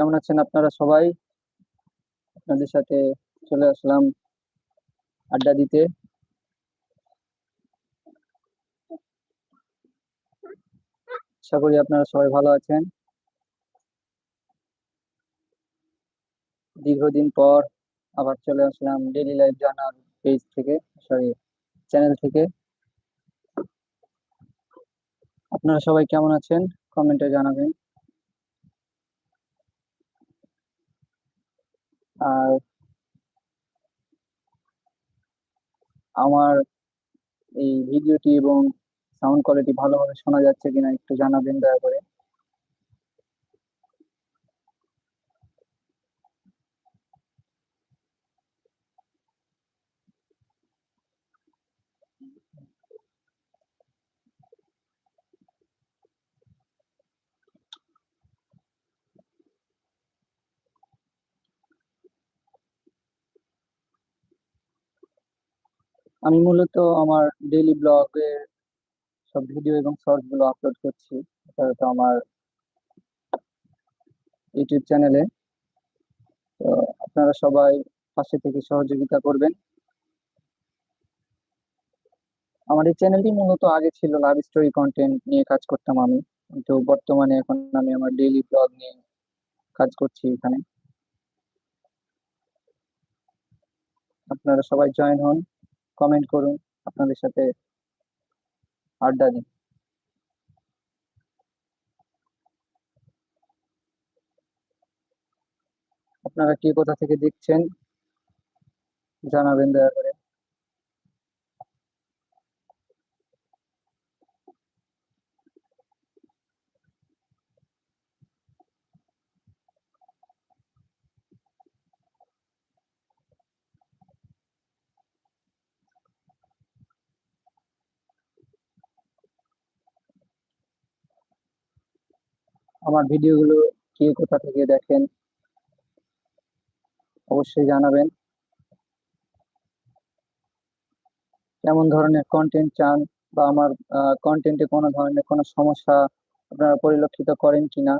কেমন আছেন আপনারা সবাই? আপনাদের সাথে চলে আসলাম আড্ডা দিতে। আশা করি আপনারা সবাই ভালো আছেন। দীর্ঘদিন পর আবার চলে আসলাম ডেইলি লাইফ জানার পেজ থেকে সরি চ্যানেল থেকে। আপনারা সবাই কেমন আছেন? কমেন্টে জানাবেন। আর আমার এই ভিডিওটি এবং সাউন্ড কোয়ালিটি ভালোভাবে শোনা যাচ্ছে কিনা একটু জানাবেন, দয়া করে। আমি মূলত আমার ডেইলি ব্লগে সব ভিডিও এবং শর্টসগুলো আপলোড করছি। তো আমার ইউটিউব চ্যানেলে তো আপনারা সবাই পাশে থেকে সহযোগিতা করবেন। আমার এই চ্যানেলটি মূলত আগে ছিল লাভ স্টোরি কন্টেন্ট নিয়ে কাজ করতাম আমি। কিন্তু বর্তমানে এখন আমি আমার ডেইলি ব্লগ নিয়ে কাজ করছি এখানে। আপনারা সবাই জয়েন হন। কমেন্ট করুন আপনাদের সাথে আড্ডা দিন। আপনারা কি কোথা থেকে দেখছেন জানাবেন দয়া করে। আমার ভিডিওগুলো কে কোথা থেকে দেখেন, অবশ্যই জানাবেন। কেমন ধরনের কন্টেন্ট চান বা আমার কন্টেন্টে কোনো ধরনের কোনো সমস্যা আপনারা পরিলক্ষিত করেন কিনা,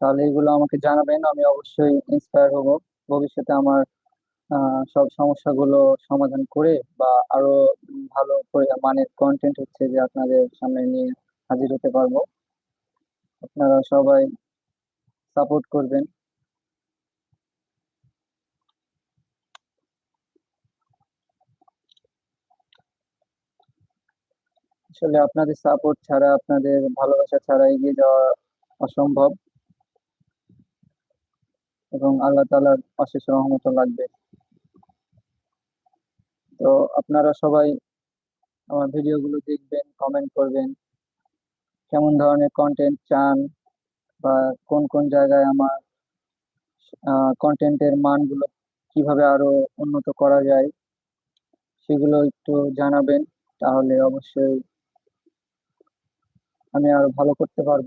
তাহলে এগুলো আমাকে জানাবেন। আমি অবশ্যই ইন্সপায়ার হব। ভবিষ্যতে আমার সব সমস্যাগুলো সমাধান করে বা আরও ভালো করে মানের কন্টেন্ট হচ্ছে যে আপনাদের সামনে নিয়ে হাজির হতে পারব। আপনারা সবাই সাপোর্ট করবেন। আসলে আপনাদের সাপোর্ট ছাড়া, আপনাদের ভালোবাসা ছাড়া এগিয়ে যাওয়া অসম্ভব। এবং আল্লাহ তাআলার অশেষ রহমত লাগবে। তো আপনারা সবাই আমার ভিডিওগুলো দেখবেন কমেন্ট করবেন। কেমন ধরনের কন্টেন্ট চান বা কোন কোন জায়গায় আমার কন্টেন্টের মানগুলো কীভাবে আরও উন্নত করা যায় সেগুলো একটু জানাবেন, তাহলে অবশ্যই আমি আরও ভালো করতে পারব।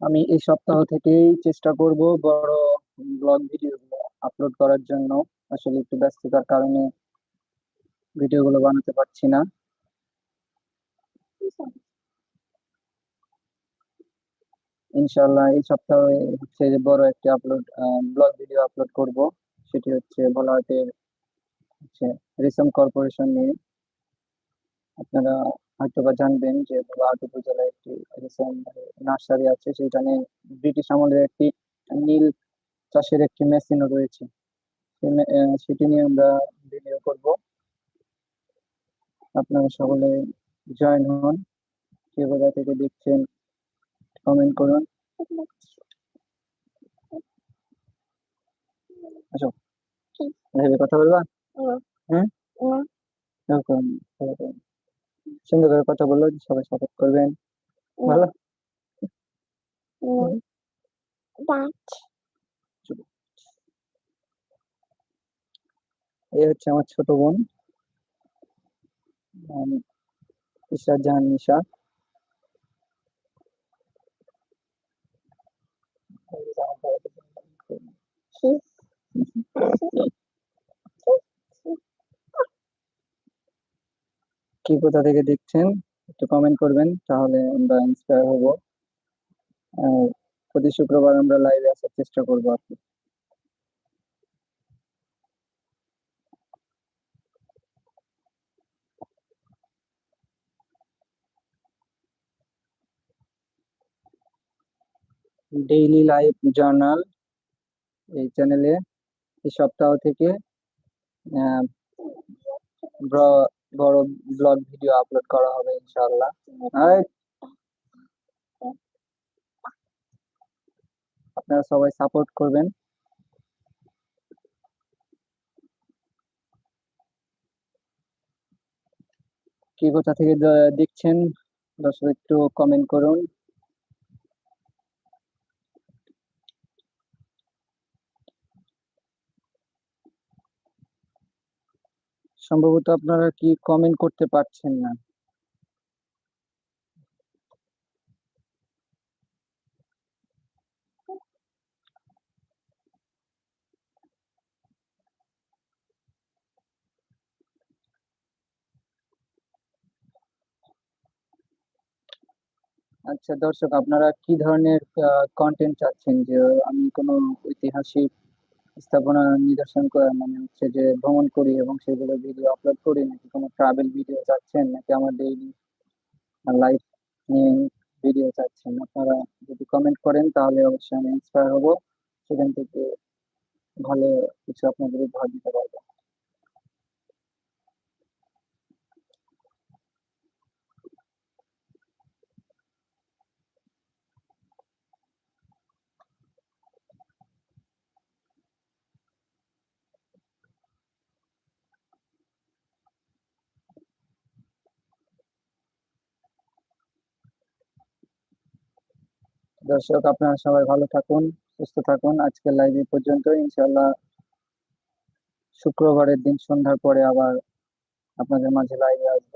আমি এই সপ্তাহ থেকেই চেষ্টা করব বড় ব্লগ ভিডিওগুলো আপলোড করার জন্য। আসলে একটু ব্যস্ততার কারণে ভিডিওগুলো বানাতে পারছি না। ইনশাল্লাহ এই সপ্তাহে হচ্ছে যে বড় একটি আপলোড ব্লগ ভিডিও আপলোড করব। সেটি হচ্ছে ভোলাহাটের হচ্ছে রেশম কর্পোরেশন নিয়ে। আপনারা হয়তোবা জানবেন যে ভোলাহাট উপজেলায় একটি নার্সারি আছে সেখানে ব্রিটিশ আমলের একটি নীল চাষের একটি মেশিনও রয়েছে। সেটি নিয়ে আমরা ভিডিও করব। আপনারা সকলে জয়েন হন। কে কোথা থেকে দেখছেন কমেন্ট করুন। আসো। কথা বলবা? হ্যাঁ। সুন্দর করে কথা বলল সবাই সাপোর্ট করবেন। ভালো? এই হচ্ছে আমার ছোট বোন। ইশা জাহান নিশা। কি কোথা থেকে দেখছেন, একটু কমেন্ট করবেন, তাহলে আমরা ইন্সপায়ার হব। প্রতি শুক্রবার আমরা লাইভে আসার চেষ্টা করব আর কি ডেইলি লাইভ জার্নাল এই চ্যানেলে এই সপ্তাহ থেকে বড় ব্লগ ভিডিও আপলোড করা হবে ইনশাআল্লাহ। আর আপনারা সবাই সাপোর্ট করবেন। কি কোথা থেকে দেখছেন দর্শক একটু কমেন্ট করুন। সম্ভবত আপনারা কি কমেন্ট করতে পারছেন না? আচ্ছা দর্শক, আপনারা কি ধরনের কন্টেন্ট চাচ্ছেন? যে, আমি কোনো ঐতিহাসিক স্থাপনা নিদর্শন মানে হচ্ছে যে ভ্রমণ করি এবং সেগুলো ভিডিও আপলোড করি, নাকি কোনো ট্রাভেল ভিডিও চাচ্ছেন নাকি আমার ডেইলি লাইফ নিয়ে ভিডিও চাচ্ছেন আপনারা যদি কমেন্ট করেন, তাহলে অবশ্যই আমি ইন্সপায়ার হব। সেখান থেকে ভালো কিছু আপনাদের উপহার দিতে পারব। দর্শক, আপনারা সবাই ভালো থাকুন, সুস্থ থাকুন। আজকের লাইভ এই পর্যন্ত ইনশাল্লাহ শুক্রবারের দিন সন্ধ্যার পরে আবার আপনাদের মাঝে লাইভে আসব।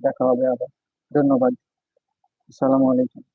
দেখা হবে আবার। ধন্যবাদ। আসসালামু আলাইকুম।